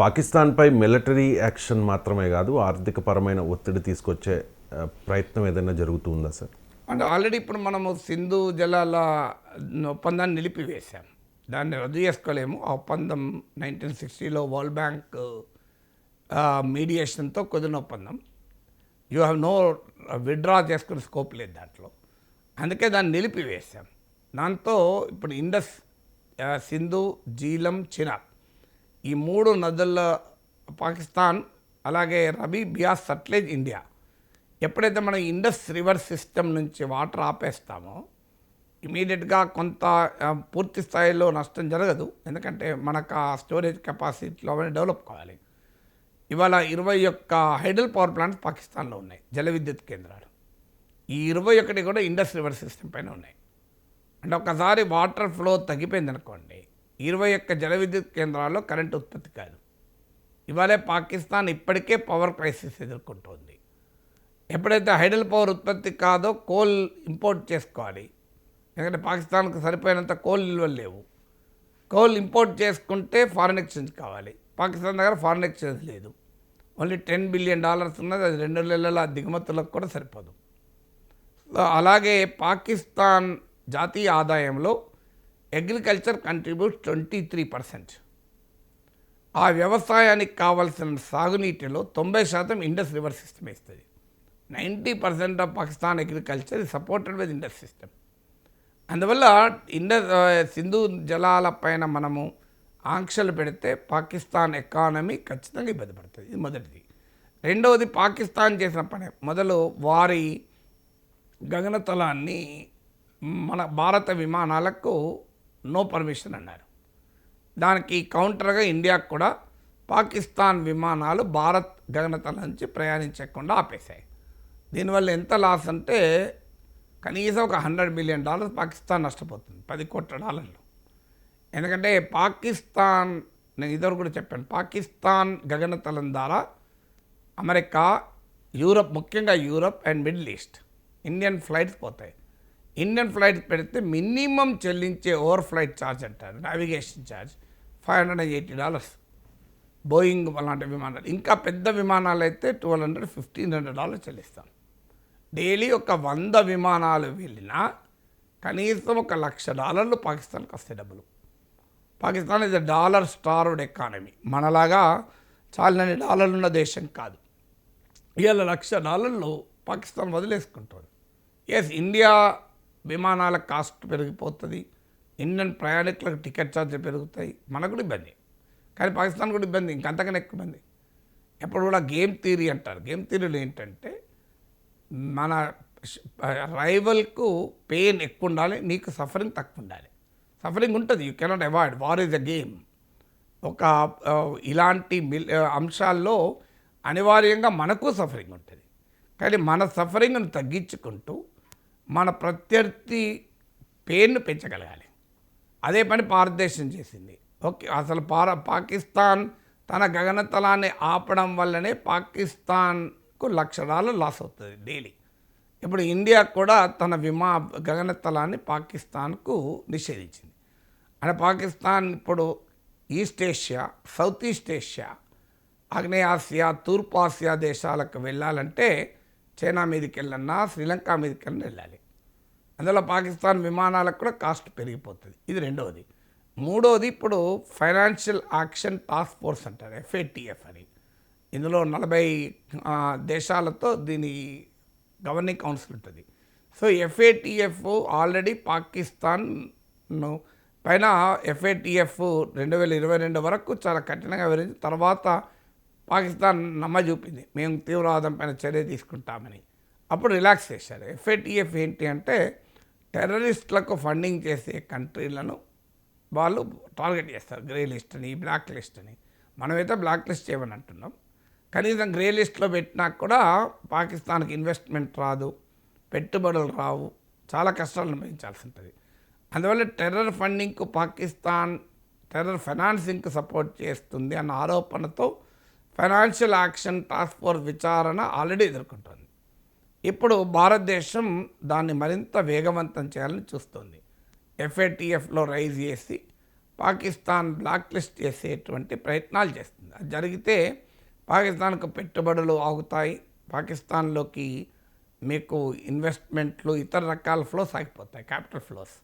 పాకిస్తాన్పై military action మాత్రమే కాదు ఆర్థికపరమైన ఒత్తిడి తీసుకొచ్చే ప్రయత్నం ఏదైనా జరుగుతుందా సార్? అంటే ఆల్రెడీ ఇప్పుడు మనము సింధు జలాల ఒప్పందాన్ని నిలిపివేశాం. దాన్ని రద్దు చేసుకోలేము. ఆ ఒప్పందం నైన్టీన్ సిక్స్టీలో వరల్డ్ బ్యాంక్ మీడియేషన్తో కుదిరిన ఒప్పందం. యూ హ్యావ్ నో విత్డ్రా చేసుకునే స్కోప్ లేదు దాంట్లో. అందుకే దాన్ని నిలిపివేశాం. దాంతో ఇప్పుడు ఇండస్ సింధు జీలం చినాబ్ ఈ మూడు నదుల పాకిస్తాన్ అలాగే రబీ బియాస్ సట్లేజ్ ఇండియా. ఎప్పుడైతే మనం ఇండస్ రివర్ సిస్టమ్ నుంచి వాటర్ ఆపేస్తామో ఇమీడియట్గా కొంత పూర్తి స్థాయిలో నష్టం జరగదు. ఎందుకంటే మనకు ఆ స్టోరేజ్ కెపాసిటీలో అవన్నీ డెవలప్ కావాలి. ఇవాళ ఇరవై ఒక్క హైడల్ పవర్ ప్లాంట్స్ పాకిస్తాన్లో ఉన్నాయి జల విద్యుత్ కేంద్రాలు. ఈ ఇరవై ఒకటి కూడా ఇండస్ రివర్ సిస్టమ్ పైన ఉన్నాయి. అంటే ఒకసారి వాటర్ ఫ్లో తగ్గిపోయింది అనుకోండి ఇరవై ఒక్క జల విద్యుత్ కేంద్రాల్లో కరెంట్ ఉత్పత్తి కాదు. ఇవాళే పాకిస్తాన్ ఇప్పటికే పవర్ క్రైసిస్ ఎదుర్కొంటోంది. ఎప్పుడైతే హైడల్ పవర్ ఉత్పత్తి కాదో కోల్ ఇంపోర్ట్ చేసుకోవాలి. ఎందుకంటే పాకిస్తాన్కు సరిపోయినంత కోల్ నిల్వలు లేవు. కోల్ ఇంపోర్ట్ చేసుకుంటే ఫారిన్ ఎక్స్చేంజ్ కావాలి. పాకిస్తాన్ దగ్గర ఫారిన్ ఎక్స్చేంజ్ లేదు. ఓన్లీ టెన్ బిలియన్ డాలర్స్ ఉన్నది. అది రెండు నెలల దిగుమతులకు కూడా సరిపోదు. సో అలాగే పాకిస్తాన్ జాతీయ ఆదాయంలో agriculture contribute twenty three percent ఆ వ్యవసాయానికి కావాల్సిన సాగునీటిలో తొంభై శాతం ఇండస్ రివర్ సిస్టమ్ ఇస్తుంది ninety percent of Pakistan agriculture is supported with Indus system అందువల్ల ఇండస్ సింధు జలాల పైన మనము ఆంక్షలు పెడితే పాకిస్తాన్ ఎకానమీ ఖచ్చితంగా ఇబ్బంది పడుతుంది. ఇది మొదటిది. రెండవది పాకిస్తాన్ చేసిన పని మొదలు వారి గగనతలాన్ని మన భారత విమానాలకు నో పర్మిషన్ అన్నారు. దానికి కౌంటర్గా ఇండియాకు కూడా పాకిస్తాన్ విమానాలు భారత్ గగనతల నుంచి ప్రయాణించకుండా ఆపేశాయి. దీనివల్ల ఎంత లాస్ అంటే కనీసం ఒక హండ్రెడ్ మిలియన్ డాలర్స్ పాకిస్తాన్ నష్టపోతుంది పది కోట్ల డాలర్లు. ఎందుకంటే పాకిస్తాన్ నేను ఇదివరకు కూడా చెప్పాను పాకిస్తాన్ గగనతలం ద్వారా అమెరికా యూరప్ ముఖ్యంగా Europe and middle east Indian flights పోతాయి. ఇండియన్ ఫ్లైట్ పెడితే మినిమం చెల్లించే ఓవర్ ఫ్లైట్ ఛార్జ్ అంటారు. Navigation charge five hundred and eighty dollars Boeing అలాంటి విమానాలు. ఇంకా పెద్ద విమానాలు అయితే twelve hundred fifteen hundred dollars చెల్లిస్తాం. డైలీ ఒక వంద విమానాలు వెళ్ళినా కనీసం ఒక లక్ష డాలర్లు పాకిస్తాన్కి వస్తాయి డబ్బులు. పాకిస్తాన్ ఇది డాలర్ స్టార్డ్ ఎకానమీ మనలాగా చాలని డాలర్లు ఉన్న దేశం కాదు. ఇవాళ లక్ష డాలర్లు పాకిస్తాన్ వదిలేసుకుంటుంది. ఎస్ ఇండియా విమానాల కాస్ట్ పెరిగిపోతుంది ఇండియన్ ప్రయాణికులకు టికెట్ ఛార్జీలు పెరుగుతాయి. మనకు కూడా ఇబ్బంది. కానీ పాకిస్తాన్ కూడా ఇబ్బంది ఇంకంతకన్నా ఎక్కువ ఇబ్బంది. ఎప్పుడు కూడా గేమ్ థీరీ అంటారు. గేమ్ థీరీలో ఏంటంటే మన రైవల్కు పెయిన్ ఎక్కువ ఉండాలి నీకు సఫరింగ్ తక్కువ ఉండాలి. సఫరింగ్ ఉంటుంది you cannot avoid. War is a game. ఒక ఇలాంటి మిల్ అంశాల్లో అనివార్యంగా మనకు సఫరింగ్ ఉంటుంది. కానీ మన సఫరింగ్ను తగ్గించుకుంటూ మన ప్రత్యర్థి పేరును పెంచగలగాలి. అదే పని భారతదేశం చేసింది. ఓకే అసలు పార పాకిస్తాన్ తన గగనతలాన్ని ఆపడం వల్లనే పాకిస్తాన్కు లక్షణాలు లాస్ అవుతుంది డైలీ. ఇప్పుడు ఇండియా కూడా తన విమా గగనతలాన్ని పాకిస్తాన్కు నిషేధించింది. అంటే పాకిస్తాన్ ఇప్పుడు east Asia south east Asia ఆగ్నేయాసియా తూర్పు ఆసియా దేశాలకు వెళ్ళాలంటే చైనా మీదకి వెళ్ళన్నా శ్రీలంక మీదకి వెళ్ళాలి. అందులో పాకిస్తాన్ విమానాలకు కూడా కాస్ట్ పెరిగిపోతుంది. ఇది రెండవది మూడవది ఇప్పుడు ఫైనాన్షియల్ యాక్షన్ టాస్క్ ఫోర్స్ అంటారు ఎఫ్ఏటిఎఫ్ అని. ఇందులో నలభై దేశాలతో దీని గవర్నింగ్ కౌన్సిల్ ఉంటుంది. సో ఎఫ్ఏటిఎఫ్ ఆల్రెడీ పాకిస్తాన్ను పైన ఎఫ్ఏటిఎఫ్ రెండు వేల ఇరవై రెండు వరకు చాలా కఠినంగా వివరించి తర్వాత పాకిస్తాన్ నమ్మజూపింది. మేము తీవ్రవాదం పైన చర్య తీసుకుంటామని. అప్పుడు రిలాక్స్ చేశారు. ఎఫ్ఏటిఎఫ్ ఏంటి అంటే టెర్రరిస్టులకు ఫండింగ్ చేసే కంట్రీలను వాళ్ళు టార్గెట్ చేస్తారు. గ్రే లిస్ట్ని బ్లాక్ లిస్ట్ని మనమైతే బ్లాక్ లిస్ట్ చేయమని అంటున్నాం. కనీసం గ్రే లిస్ట్లో పెట్టినా కూడా పాకిస్తాన్కి ఇన్వెస్ట్మెంట్ రాదు పెట్టుబడులు రావు. చాలా కష్టాలు అనుభవించాల్సి ఉంటుంది. అందువల్ల టెర్రర్ ఫండింగ్కు పాకిస్తాన్ టెర్రర్ ఫైనాన్సింగ్కు సపోర్ట్ చేస్తుంది అన్న ఆరోపణతో ఫైనాన్షియల్ యాక్షన్ టాస్క్ ఫోర్స్ విచారణ ఆల్రెడీ ఎదుర్కొంటుంది. ఇప్పుడు భారతదేశం దాన్ని మరింత వేగవంతం చేయాలని చూస్తుంది. ఎఫ్ఏటిఎఫ్లో రైజ్ చేసి పాకిస్తాన్ బ్లాక్ లిస్ట్ చేసేటువంటి ప్రయత్నాలు చేస్తుంది. అది జరిగితే పాకిస్తాన్కు పెట్టుబడులు ఆగుతాయి. పాకిస్తాన్లోకి మీకు ఇన్వెస్ట్మెంట్లు ఇతర రకాల ఫ్లోస్ ఆగిపోతాయి క్యాపిటల్ ఫ్లోస్.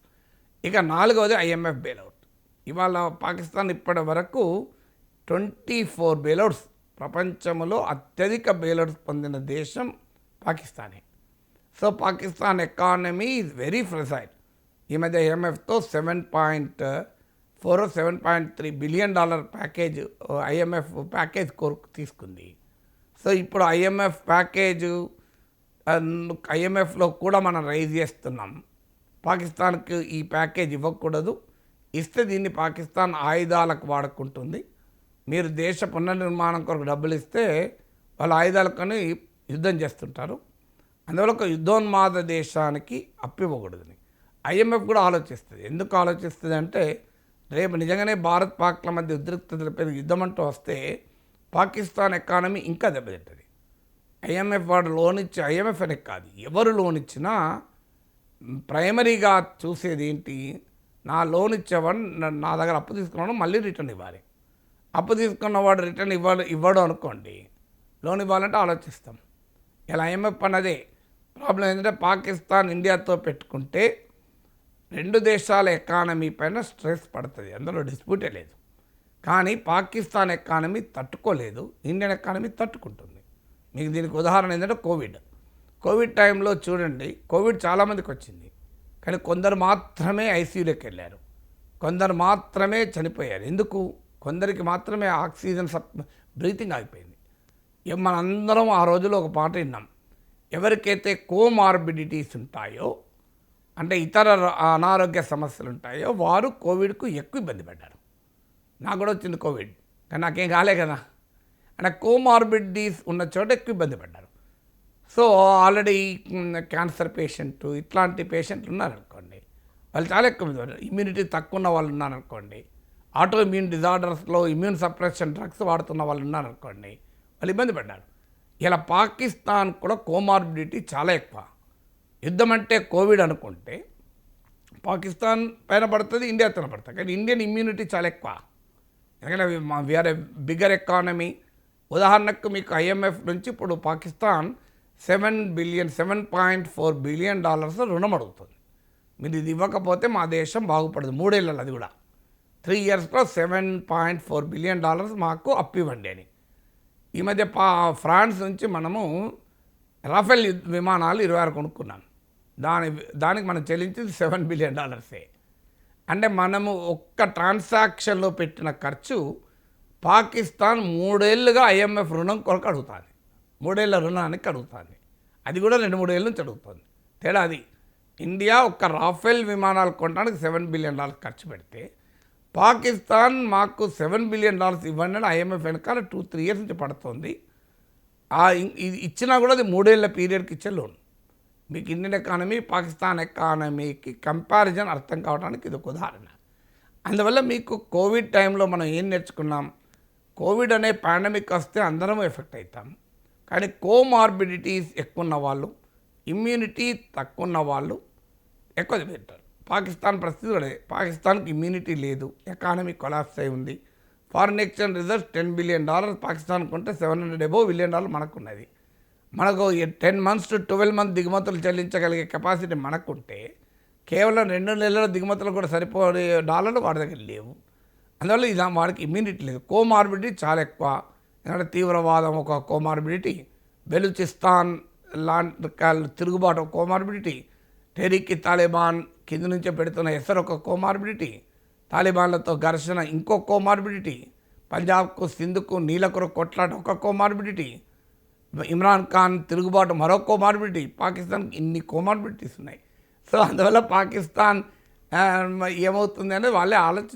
ఇక నాలుగవది ఐఎంఎఫ్ బెయిల్అవుట్ ఇవాళ పాకిస్తాన్ ఇప్పటి వరకు ట్వంటీ ఫోర్ బెయిల్అవుట్స్ ప్రపంచంలో అత్యధిక బెయిలర్స్ పొందిన దేశం పాకిస్తానే. So Pakistan economy is very fragile ఈ మధ్య ఐఎంఎఫ్తో seven point four seven point three billion dollar package IMF package కోరుకు తీసుకుంది. సో ఇప్పుడు ఐఎంఎఫ్ ప్యాకేజ్ ఐఎంఎఫ్లో కూడా మనం రైజ్ చేస్తున్నాం. పాకిస్తాన్కి ఈ ప్యాకేజ్ ఇవ్వకూడదు. ఇస్తే దీన్ని పాకిస్తాన్ ఆయుధాలకు వాడుకుంటుంది. మీరు దేశ పునర్నిర్మాణం కొరకు డబ్బులు ఇస్తే వాళ్ళ ఆయుధాలకొని యుద్ధం చేస్తుంటారు. అందువల్ల ఒక యుద్ధోన్మాద దేశానికి అప్పివ్వకూడదని ఐఎంఎఫ్ కూడా ఆలోచిస్తుంది. ఎందుకు ఆలోచిస్తుంది అంటే రేపు నిజంగానే భారత్ పాక్ల మధ్య ఉద్రిక్తతల పెరిగి యుద్ధం అంటూ వస్తే పాకిస్తాన్ ఎకానమీ ఇంకా దెబ్బతింటుంది. ఐఎంఎఫ్ వాడు లోన్ ఇచ్చి ఐఎంఎఫ్ అనే కాదు ఎవరు లోన్ ఇచ్చినా ప్రైమరీగా చూసేది ఏంటి నా లోన్ ఇచ్చేవాడు నా దగ్గర అప్పు తీసుకున్నాడు మళ్ళీ రిటర్న్ ఇవ్వాలి. అప్పు తీసుకున్నవాడు రిటర్న్ ఇవ్వడు ఇవ్వడు అనుకోండి లోన్ ఇవ్వాలంటే ఆలోచిస్తాం. ఇలా ఐఎంఎఫ్ అన్నదే ప్రాబ్లం ఏంటంటే పాకిస్తాన్ ఇండియాతో పెట్టుకుంటే రెండు దేశాల ఎకానమీ పైన స్ట్రెస్ పడుతుంది. అందులో డిస్ప్యూటే లేదు. కానీ పాకిస్తాన్ ఎకానమీ తట్టుకోలేదు ఇండియన్ ఎకానమీ తట్టుకుంటుంది. మీకు దీనికి ఉదాహరణ ఏంటంటే కోవిడ్. కోవిడ్ టైంలో చూడండి కోవిడ్ చాలామందికి వచ్చింది. కానీ కొందరు మాత్రమే ఐసీయూలోకి వెళ్ళారు. కొందరు మాత్రమే చనిపోయారు. ఎందుకు? కొందరికి మాత్రమే ఆక్సిజన్ సప్ బ్రీతింగ్ ఆగిపోయింది. మనందరం ఆ రోజులో ఒక పాట విన్నాం. ఎవరికైతే కోమార్బిడిటీస్ ఉంటాయో అంటే ఇతర అనారోగ్య సమస్యలు ఉంటాయో వారు కోవిడ్కు ఎక్కువ ఇబ్బంది పడ్డారు. నాకు కూడా వచ్చింది కోవిడ్ కానీ నాకేం కాలే కదా. అంటే కోమార్బిడిటీస్ ఉన్న చోట ఎక్కువ ఇబ్బంది పడ్డారు. సో ఆల్రెడీ క్యాన్సర్ పేషెంట్ ఇట్లాంటి పేషెంట్లు ఉన్నారనుకోండి వాళ్ళు చాలా ఎక్కువ ఇమ్యూనిటీ తక్కువ ఉన్న వాళ్ళు ఉన్నారనుకోండి ఆటో ఇమ్యూన్ డిజార్డర్స్లో ఇమ్యూన్ సప్రెషన్ డ్రగ్స్ వాడుతున్న వాళ్ళు ఉన్నారనుకోండి వాళ్ళు ఇబ్బంది పడ్డారు. ఇలా పాకిస్తాన్ కూడా కోమార్బిడిటీ చాలా ఎక్కువ. యుద్ధం అంటే కోవిడ్ అనుకుంటే పాకిస్తాన్ పైన పడుతుంది ఇండియాతో పడుతుంది. కానీ ఇండియన్ ఇమ్యూనిటీ చాలా ఎక్కువ. ఎందుకంటే వీఆర్ ఏ బిగ్గర్ ఎకానమీ ఉదాహరణకు మీకు ఐఎంఎఫ్ నుంచి ఇప్పుడు Pakistan seven billion seven point four billion dollars రుణం అడుగుతుంది. మీరు ఇది ఇవ్వకపోతే మా దేశం బాగుపడదు. మూడేళ్ళలో అది కూడా. త్రీ ఇయర్స్లో seven point four billion dollars మాకు అప్పు ఇవ్వండి అని. ఈ మధ్య పా ఫ్రాన్స్ నుంచి మనము రాఫెల్ విమానాలు ఇరవై ఆరు కొనుక్కున్నాం. దాని దానికి మనం చెల్లించింది సెవెన్ బిలియన్ డాలర్సే. అంటే మనము ఒక్క ట్రాన్సాక్షన్లో పెట్టిన ఖర్చు పాకిస్తాన్ మూడేళ్ళుగా ఐఎంఎఫ్ రుణం కొరకు అడుగుతుంది. మూడేళ్ళ రుణానికి అడుగుతుంది. అది కూడా రెండు మూడేళ్ళ నుంచి అడుగుతుంది. తేడా అది. ఇండియా ఒక్క రాఫెల్ విమానాలు కొనడానికి సెవెన్ బిలియన్ డాలర్స్ ఖర్చు పెడితే పాకిస్తాన్ మాకు సెవెన్ బిలియన్ డాలర్స్ ఇవ్వండి అని ఐఎంఎఫ్ వెనకాల టూ త్రీ ఇయర్స్ నుంచి పడుతుంది. ఆ ఇది ఇచ్చినా కూడా అది మూడేళ్ళ పీరియడ్కి ఇచ్చే లోన్. మీకు ఇండియన్ ఎకానమీ పాకిస్తాన్ ఎకానమీకి కంపారిజన్ అర్థం కావడానికి ఇది ఒక ఉదాహరణ. అందువల్ల మీకు కోవిడ్ టైంలో మనం ఏం నేర్చుకున్నాం? కోవిడ్ అనే పాండమిక్ వస్తే అందరం ఎఫెక్ట్ అవుతాం కానీ కోమార్బిడిటీస్ ఎక్కువ ఉన్న వాళ్ళు ఇమ్యూనిటీ తక్కువ ఉన్న వాళ్ళు ఎక్కువ పెట్టారు పాకిస్తాన్ పరిస్థితి కూడా పాకిస్తాన్కి ఇమ్యూనిటీ లేదు ఎకానమీ కొలాప్స్ అయి ఉంది. Foreign exchange reserves ten billion dollars పాకిస్తాన్కి ఉంటే seven hundred above billion dollar మనకున్నది. మనకు ten months to twelve month దిగుమతులు చెల్లించగలిగే కెపాసిటీ మనకుంటే కేవలం రెండు నెలల దిగుమతులు కూడా సరిపోయే డాలర్లు వాడి దగ్గర లేవు. అందువల్ల ఇది వాడికి ఇమ్యూనిటీ లేదు. కోమార్బిడిటీ చాలా ఎక్కువ. ఎందుకంటే తీవ్రవాదం ఒక కోమార్బిడిటీ బెలూచిస్తాన్ లాంటి కాల్- తిరుగుబాటు ఒక కోమార్బిడిటీ టెరిక్కి తాలిబాన్ కింద నుంచే పెడుతున్న ఎసర్ ఒక కోమార్బిడిటీ. తాలిబాన్లతో ఘర్షణ ఇంకో కోమార్బిడిటీ. పంజాబ్కు సింధుకు నీలకుర కొట్లాట ఒక కోమార్బిడిటీ. ఇమ్రాన్ ఖాన్ తిరుగుబాటు మరో కోమార్బిడిటీ. పాకిస్తాన్కి ఇన్ని కోమార్బిడిటీస్ ఉన్నాయి. సో అందువల్ల పాకిస్తాన్ ఏమవుతుంది అనేది వాళ్ళే ఆలోచన